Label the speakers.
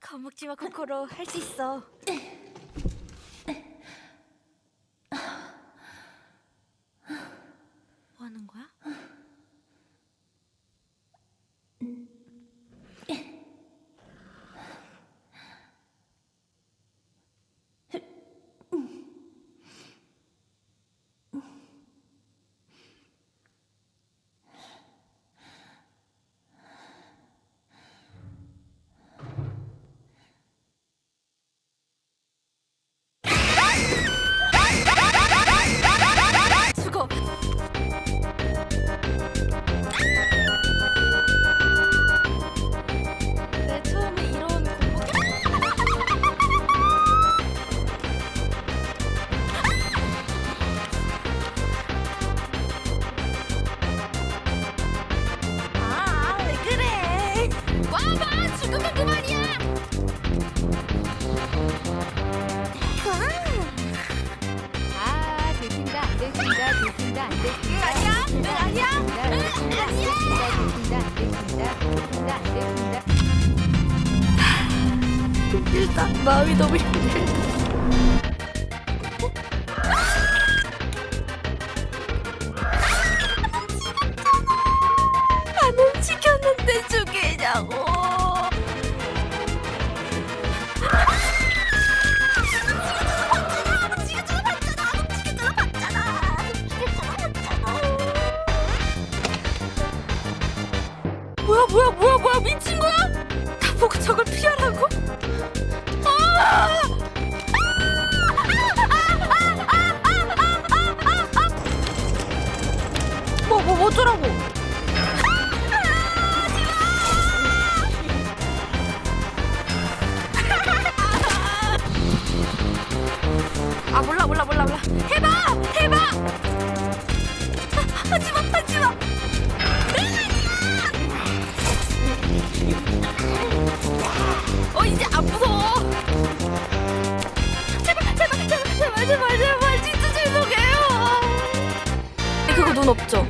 Speaker 1: 겁먹지 마 코코로 할 수 있어.
Speaker 2: 들킨다, 안 들킨다, 안 들킨다.
Speaker 1: 아니야? 응, 아니야?
Speaker 2: 들킨다, 들킨다, 들킨다, 들킨다.
Speaker 1: 마음이 너무 힘들다. 뭐야 뭐야 뭐야 뭐야 미친 거야? 다 보고 저걸 피하라고? 아! 뭐, 뭐, 어쩌라고? 아, 몰라, 몰라, 몰라, 몰라. 해봐! 어, 이제 안 무서워! 제발, 제발, 제발, 제발, 제발, 제발, 진짜 죄송해요! 그거 눈 없죠?